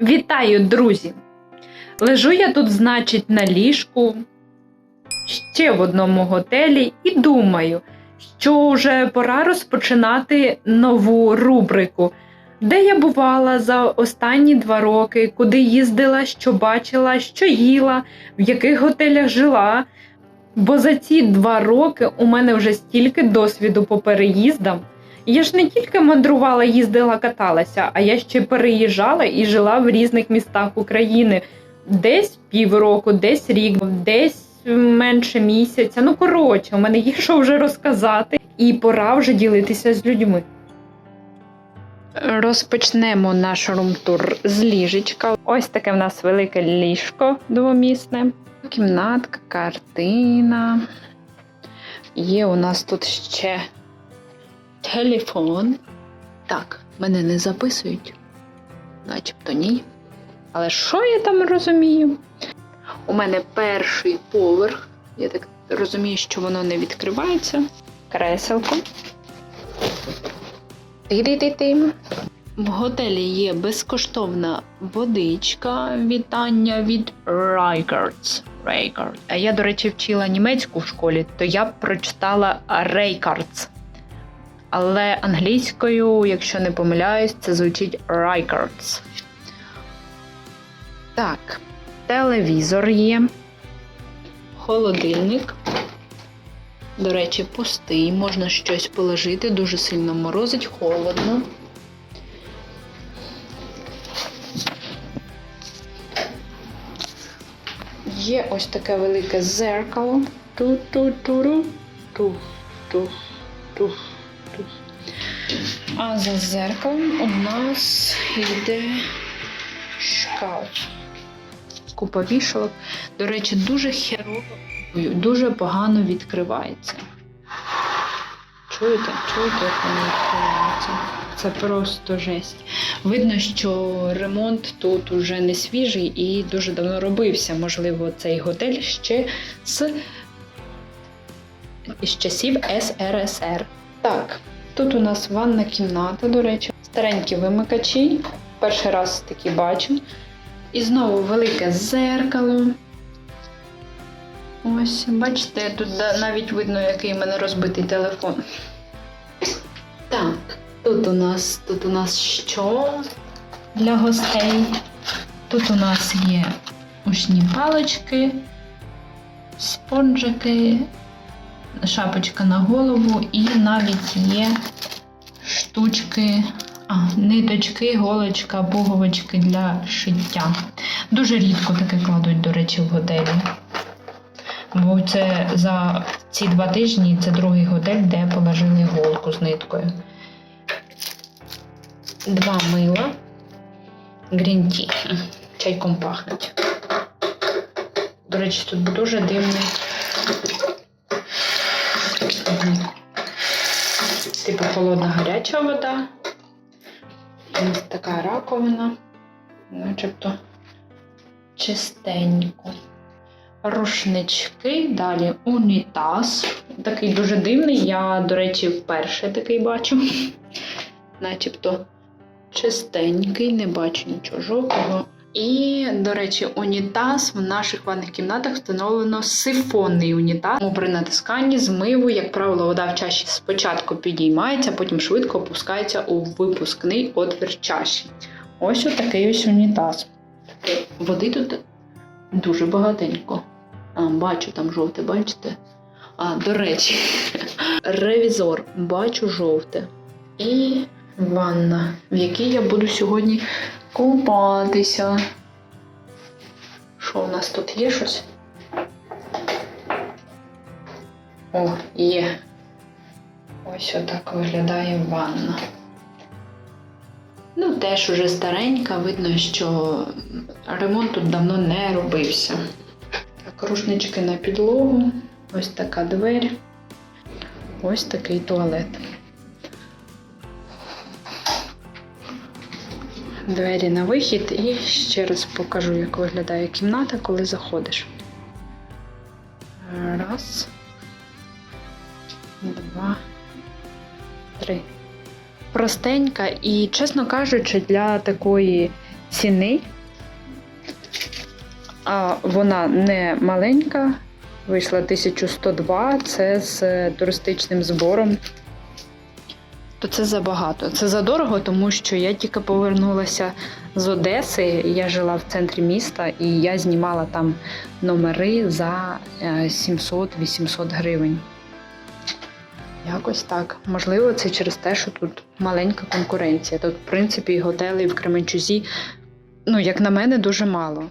Вітаю, друзі! Лежу я тут, значить, на ліжку ще в одному готелі і думаю, що вже пора розпочинати нову рубрику, де я бувала за останні два роки, куди їздила, що бачила, що їла, в яких готелях жила. Бо за ці два роки у мене вже стільки досвіду по переїздам. Я ж не тільки мандрувала, їздила, каталася, а я ще переїжджала і жила в різних містах України. Десь півроку, десь рік, десь менше місяця. Ну коротше, у мене є що вже розказати, і пора вже ділитися з людьми. Розпочнемо наш румтур з ліжечка. Ось таке в нас велике ліжко двомісне. Кімнатка, картина. Є у нас тут ще телефон. Так, мене не записують, начебто ні. Але що я там розумію? У мене перший поверх. Я так розумію, що воно не відкривається. Креселко. В готелі є безкоштовна водичка. Вітання від Raycards. Raycards. А я, до речі, вчила німецьку в школі, то я прочитала Raycards. Але англійською, якщо не помиляюсь, це звучить Raycards. Так, телевізор є. Холодильник. До речі, пустий, можна щось положити, дуже сильно морозить, холодно. Є ось таке велике зеркало. Ту-ту-туру, туф, туф, туф, туф. А за зеркалом у нас йде шкаф. Купа вішалок. До речі, дуже херово, дуже погано відкривається. Чуєте? Чуєте, як воно відкривається? Це просто жесть. Видно, що ремонт тут уже не свіжий і дуже давно робився. Можливо, цей готель ще з із часів СРСР. Так, тут у нас ванна кімната, до речі, старенькі вимикачі. Перший раз такі бачу. І знову велике зеркало. Ось, бачите, тут навіть видно, який в мене розбитий телефон. Так, тут у нас, тут у нас що для гостей? Тут у нас є ушні палички, спонжики, шапочка на голову і навіть є штучки, а, ниточки, голочка, пуговички для шиття. Дуже рідко таке кладуть, до речі, в готелі. Бо це за ці два тижні це другий готель, де положили голку з ниткою. Два мила. Грінті. Чайком пахнуть. До речі, тут дуже дивний. Типу холодна гаряча вода. Ось така раковина. Начебто чистенько. Рушнички, далі унітаз. Такий дуже дивний. Я, до речі, вперше такий бачу. Начебто чистенький, не бачу нічого жовтого. І, до речі, унітаз в наших ванних кімнатах встановлено сифонний унітаз. Тому при натисканні змиву, як правило, вода в чаші спочатку підіймається, потім швидко опускається у випускний отвір чаші. Ось отакий ось унітаз. Води тут дуже багатенько. А, бачу там жовте, бачите? А, до речі, ревізор, бачу жовте. І ванна, в якій я буду сьогодні купатися. Що у нас тут є щось? О, є. Ось отак виглядає ванна. Ну, теж уже старенька, видно, що ремонт тут давно не робився. Так, рушнички на підлогу, ось така двері, ось такий туалет. Двері на вихід і ще раз покажу, як виглядає кімната, коли заходиш. Раз, два, три. Простенька і, чесно кажучи, для такої ціни. А вона не маленька, вийшла 1102, це з туристичним збором. То це забагато. Це задорого, тому що я тільки повернулася з Одеси. Я жила в центрі міста і я знімала там номери за е, 700-800 гривень. Якось так. Можливо, це через те, що тут маленька конкуренція. Тут, в принципі, готелей в Кременчузі, ну, як на мене, дуже мало.